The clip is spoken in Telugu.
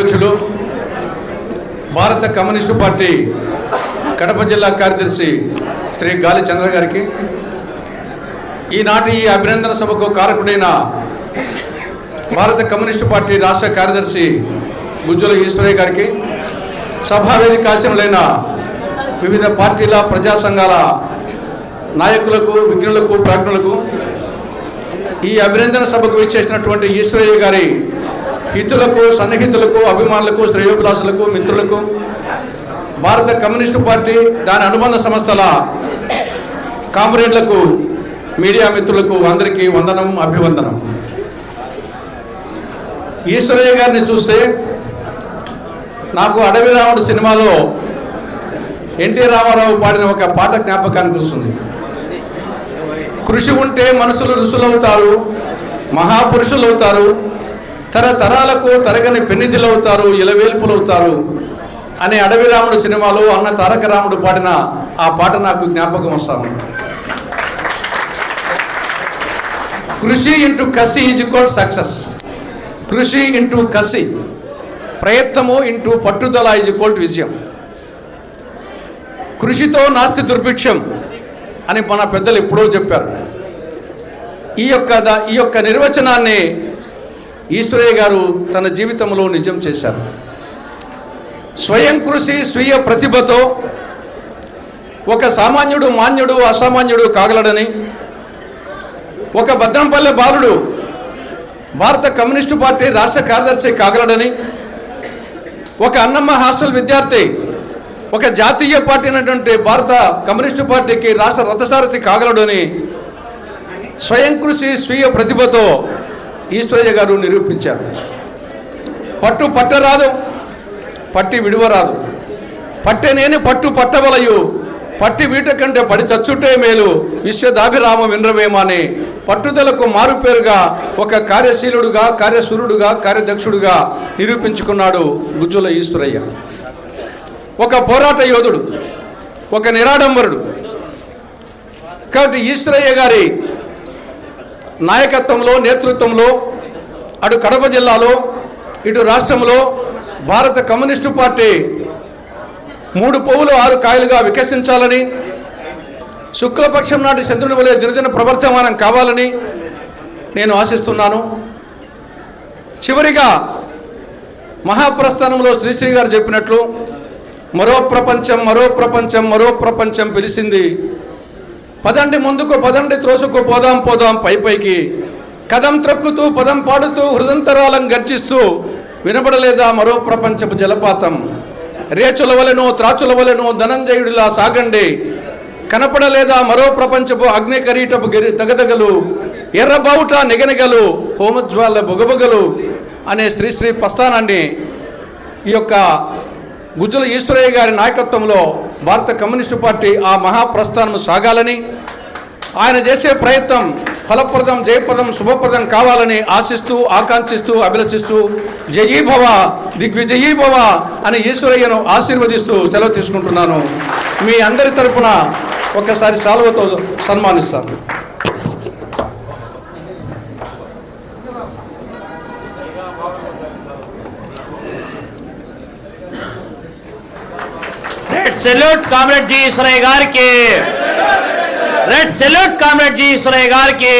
అధ్యక్షులు భారత కమ్యూనిస్టు పార్టీ కడప జిల్లా కార్యదర్శి శ్రీ గాలి చంద్ర గారికి ఈనాటి ఈ అభినందన సభకు కారకుడైన భారత కమ్యూనిస్టు పార్టీ రాష్ట్ర కార్యదర్శి గుజ్జుల ఈశ్వరయ్య గారికి సభావేదిక ఆశయంలైన వివిధ పార్టీల ప్రజా సంఘాల నాయకులకు విజ్ఞులకు ప్రకటనలకు ఈ అభినందన సభకు విచ్చేసినటువంటి ఈశ్వరయ్య గారి హితులకు సన్నిహితులకు అభిమానులకు శ్రేయోభిలాసులకు మిత్రులకు భారత కమ్యూనిస్టు పార్టీ దాని అనుబంధ సంస్థల కామ్రేడ్లకు మీడియా మిత్రులకు అందరికీ వందనం అభివందనం. ఈశ్వరయ్య గారిని చూస్తే నాకు అడవి రాముడు సినిమాలో ఎన్టీ రామారావు పాడిన ఒక పాట జ్ఞాపకానికి వస్తుంది. కృషి ఉంటే మనుషులు ఋషులవుతారు మహాపురుషులవుతారు తరతరాలకు తరగని పెన్నిధిలవుతారు ఇలవేల్పులవుతారు అనే అడవి రాముడు సినిమాలో అన్న తారక రాముడు పాడిన ఆ పాట నాకు జ్ఞాపకం వస్తాను. కృషి ఇంటూ కసి ఈజ్ ఈక్వల్ సక్సెస్. కృషి ఇంటూ కసి ప్రయత్నము ఇంటూ పట్టుదల ఈజ్ ఈక్వల్ విజయం. కృషితో నాస్తి దుర్భిక్షం అని మన పెద్దలు ఎప్పుడో చెప్పారు. ఈ యొక్క ఈ యొక్క నిర్వచనాన్ని ఈశ్వరయ్య గారు తన జీవితంలో నిజం చేశారు. స్వయం కృషి స్వీయ ప్రతిభతో ఒక సామాన్యుడు మాన్యుడు అసామాన్యుడు కాగలడని ఒక భద్రంపల్లె బాలుడు భారత కమ్యూనిస్టు పార్టీ రాష్ట్ర కార్యదర్శి కాగలడని ఒక అన్నమ్మ హాస్టల్ విద్యార్థి ఒక జాతీయ పార్టీ అయినటువంటి భారత కమ్యూనిస్టు పార్టీకి రాష్ట్ర రథసారథి కాగలడని స్వయం కృషి స్వీయ ప్రతిభతో ఈశ్వరయ్య గారు నిరూపించారు. పట్టు పట్టరాదు పట్టి విడువరాదు. పట్టెనేని పట్టు పట్టవలయు పట్టి వీట కంటే పడి చచ్చుటే మేలు విశ్వదాభిరామ వినరవేమని. పట్టుదలకు మారుపేరుగా ఒక కార్యశీలుడుగా కార్యశూరుడుగా కార్యదక్షుడుగా నిరూపించుకున్నాడు గుజ్జుల ఈశ్వరయ్య. ఒక పోరాట యోధుడు ఒక నిరాడంబరుడు. కాబట్టి ఈశ్వరయ్య గారి నాయకత్వంలో నేతృత్వంలో అటు కడప జిల్లాలో ఇటు రాష్ట్రంలో భారత కమ్యూనిస్టు పార్టీ మూడు పువ్వులు ఆరు కాయలుగా వికసించాలని శుక్లపక్షం నాటి చంద్రుని వలె దినదిన ప్రవర్తమానం కావాలని నేను ఆశిస్తున్నాను. చివరిగా మహాప్రస్థానంలో శ్రీశ్రీ గారు చెప్పినట్లు మరో ప్రపంచం మరో ప్రపంచం మరో ప్రపంచం పిలిచింది పదండి ముందుకు పదండి త్రోసుకు పోదాం పోదాం పై పైకి. కదం త్రక్కుతూ పదం పాడుతూ హృదంతరాలం గర్జిస్తూ వినబడలేదా మరో ప్రపంచపు జలపాతం? రేచుల వలెను త్రాచుల వలెను ధనంజయుడిలా సాగండి. కనపడలేదా మరో ప్రపంచపు అగ్నికరీటపు గిరి తగదగలు? ఎర్రబావుట నిగనిగలు హోమజ్వాల బొగబొగలు అనే శ్రీశ్రీ ప్రస్థానాన్ని ఈ యొక్క గుజ్జుల ఈశ్వరయ్య గారి నాయకత్వంలో భారత కమ్యూనిస్టు పార్టీ ఆ మహాప్రస్థానం సాగాలని ఆయన చేసే ప్రయత్నం ఫలప్రదం జయప్రదం శుభప్రదం కావాలని ఆశిస్తూ ఆకాంక్షిస్తూ అభిలషిస్తూ జయీభవ దిగ్విజయీభవ అని ఈశ్వరయ్యను ఆశీర్వదిస్తూ సెలవు తీసుకుంటున్నాను. మీ అందరి తరపున ఒకసారి సాల్వతో సన్మానిస్తాను. red salute comrade G Eshwaraiah గారికి red salute comrade G Eshwaraiah గారికి